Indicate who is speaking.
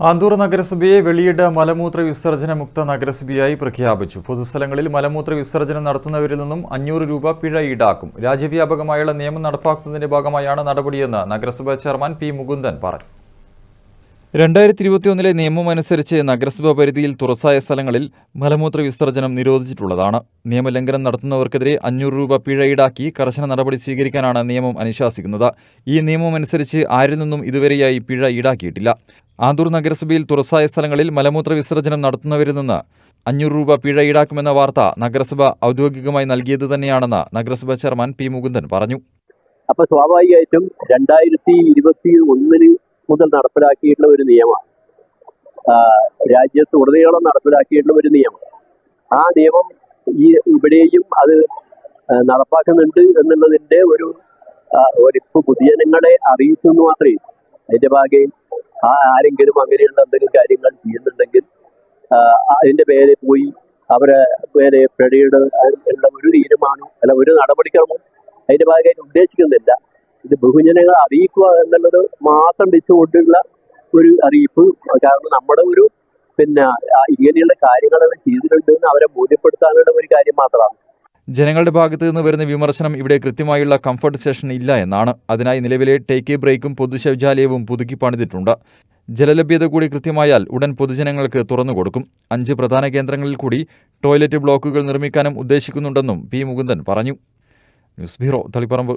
Speaker 1: ആന്തൂർ നഗരസഭയെ വെളിയിട മലമൂത്ര വിസർജന മുക്ത നഗരസഭയായി പ്രഖ്യാപിച്ചു. പൊതുസ്ഥലങ്ങളിൽ മലമൂത്ര വിസർജനം നടത്തുന്നവരിൽ നിന്നും അഞ്ഞൂറ് രൂപ പിഴ ഈടാക്കും. രാജ്യവ്യാപകമായുള്ള നിയമം നടപ്പാക്കുന്നതിന്റെ ഭാഗമായാണ് നടപടിയെന്ന് നഗരസഭാ ചെയർമാൻ പി മുകുന്ദൻ പറഞ്ഞു. രണ്ടായിരത്തി ഇരുപത്തിയൊന്നിലെ നിയമം അനുസരിച്ച് നഗരസഭാ പരിധിയിൽ തുറസായ സ്ഥലങ്ങളിൽ മലമൂത്ര വിസർജനം നിരോധിച്ചിട്ടുള്ളതാണ്. നിയമലംഘനം നടത്തുന്നവർക്കെതിരെ അഞ്ഞൂറ് രൂപ പിഴ ഈടാക്കി കർശന നടപടി സ്വീകരിക്കാനാണ് നിയമം അനുശാസിക്കുന്നത്. ഈ നിയമം അനുസരിച്ച് ആരിൽ നിന്നും ഇതുവരെയായി പിഴ ഈടാക്കിയിട്ടില്ല. ആന്തൂർ നഗരസഭയിൽ തുറസായ സ്ഥലങ്ങളിൽ മലമൂത്ര വിസർജനം നടത്തുന്നവരിൽ നിന്ന് അഞ്ഞൂറ് രൂപ പിഴ ഈടാക്കുമെന്ന വാർത്ത നഗരസഭ ഔദ്യോഗികമായി നൽകിയത് തന്നെയാണെന്ന് നഗരസഭാ ചെയർമാൻ പി മുകുന്ദൻ പറഞ്ഞു.
Speaker 2: അപ്പൊ സ്വാഭാവികമായിട്ടും രണ്ടായിരത്തി ഇരുപത്തി ഒന്നിന് മുതൽ നടപ്പിലാക്കിയിട്ടുള്ള ഒരു നിയമമാണ്. രാജ്യത്ത് ഉടനീളം നടപ്പിലാക്കിയിട്ടുള്ള ഒരു നിയമം. ആ നിയമം ഈ ഇവിടെയും അത് നടപ്പാക്കുന്നുണ്ട് എന്നുള്ളതിന്റെ ഒരു ഒരിപ്പ് പൊതുജനങ്ങളെ അറിയിച്ചു എന്ന് മാത്രമേ അതിന്റെ ഭാഗം ആ ആരെങ്കിലും അങ്ങനെയുള്ള എന്തെങ്കിലും കാര്യങ്ങൾ ചെയ്യുന്നുണ്ടെങ്കിൽ അതിന്റെ പേരെ പോയി അവരെ പേരെ പിഴയുടെ ഉള്ള ഒരു തീരുമാനം അല്ല ഒരു നടപടിക്രമം അതിന്റെ ഭാഗമായിട്ട് ഉദ്ദേശിക്കുന്നില്ല. ഇത് ബഹുജനങ്ങളെ അറിയിക്കുക എന്നുള്ളത് മാത്രം വെച്ചുകൊണ്ടുള്ള ഒരു അറിയിപ്പ്. കാരണം നമ്മുടെ ഒരു പിന്നെ ഇങ്ങനെയുള്ള കാര്യങ്ങളെല്ലാം ചെയ്തിട്ടുണ്ട് എന്ന് അവരെ ബോധ്യപ്പെടുത്താനുള്ള ഒരു കാര്യം മാത്രമാണ്.
Speaker 1: ജനങ്ങളുടെ ഭാഗത്ത് നിന്ന് വരുന്ന വിമർശനം ഇവിടെ കൃത്യമായുള്ള കംഫർട്ട് സ്റ്റേഷൻ ഇല്ല എന്നാണ്. അതിനായി നിലവിലെ ടേക്ക് എ ബ്രേക്കും പൊതുശൌചാലയവും പുതുക്കി പണിതിട്ടുണ്ട്. ജലലഭ്യത കൂടി കൃത്യമായാൽ ഉടൻ പൊതുജനങ്ങൾക്ക് തുറന്നുകൊടുക്കും അഞ്ച് പ്രധാന കേന്ദ്രങ്ങളിൽ കൂടി ടോയ്ലറ്റ് ബ്ലോക്കുകൾ നിർമ്മിക്കാനും ഉദ്ദേശിക്കുന്നുണ്ടെന്നും പി മുകുന്ദൻ പറഞ്ഞു. News bureau Taliparamba.